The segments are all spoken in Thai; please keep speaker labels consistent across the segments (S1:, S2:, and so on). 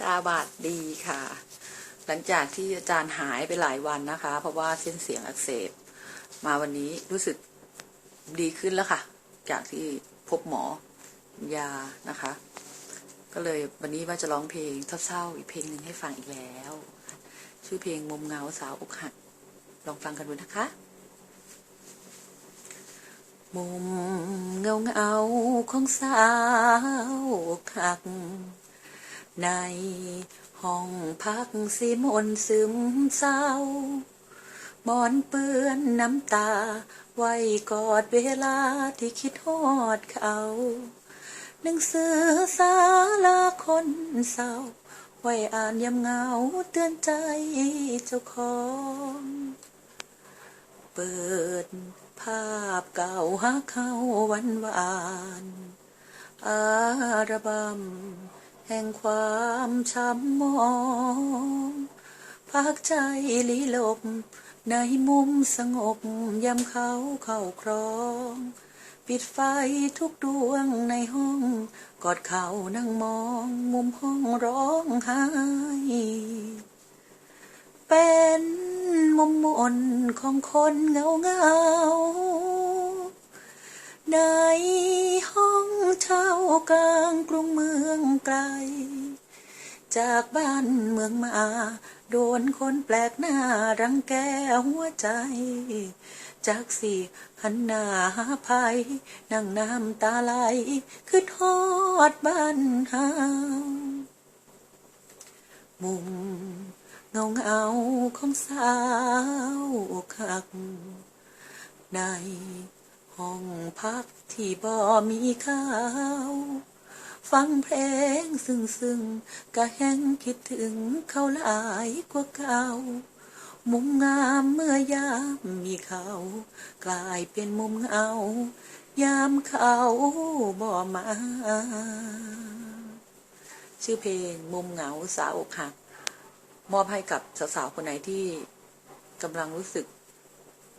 S1: จาบาดดีค่ะ หลังจากที่อาจารย์หายไปหลายวันนะคะ เพราะว่าเส้นเสียงอักเสบ มาวันนี้รู้สึกดีขึ้นแล้วค่ะ จากที่พบหมอยานะคะ ก็เลยวันนี้ว่าจะร้องเพลงเศร้าๆอีกเพลงหนึ่งให้ฟังอีกแล้ว ชื่อเพลงมุมเงาสาวอกหัก ลองฟังกันดูนะคะมุมเงาเงาของสาวอกหัก ในห้องพักสีมนซึมเศร้าหมอนเปื้อนน้ำตา ไว้กอดเวลาที่คิดฮอดเขาหนังสือสาลาคนเศร้า ไว้อ่านยามเหงาเตือนใจเจ้าของ เปิดภาพเก่าหาเขาวันวาน อารบัม แห่งความช้ำมองพักใจลีลบ ในมุมสงบยามเขาเข้าครอง ปิดไฟทุกดวงในห้อง กอดเขานั่งมอง มุมห้องร้องไห้เป็นมุมมนของคนเงาเงาใน กลางกรุงเมืองไกล จากบ้านเมืองมา โดนคนแปลกหน้ารังแกหัวใจ จากสิหันหน้าหาภัยนั่งน้ำตาไหลคือทอดบ้านเฮามุมเงาเงาของสาวอกหักใน ห้องพักที่บ่มีข้าว ฟังเพลงซึ้งซึ้งๆก็แห้งคิดถึงเขาหลายกว่าเก่ามุมงามเมื่อยามมีเขา กลายเป็นมุมเงายามเขาบ่มา ชื่อเพลงมุมเหงาสาวอกหักมอบให้กับสาวๆคนไหนที่กำลังรู้สึก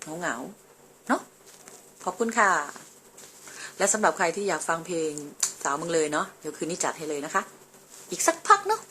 S1: เหงาเหงาๆเนาะ ขอบคุณค่ะ และสำหรับใครที่อยากฟังเพลงสาวมึงเลยเนาะเดี๋ยวคืนนี้จัดให้เลยนะคะ อีกสักพักเนาะ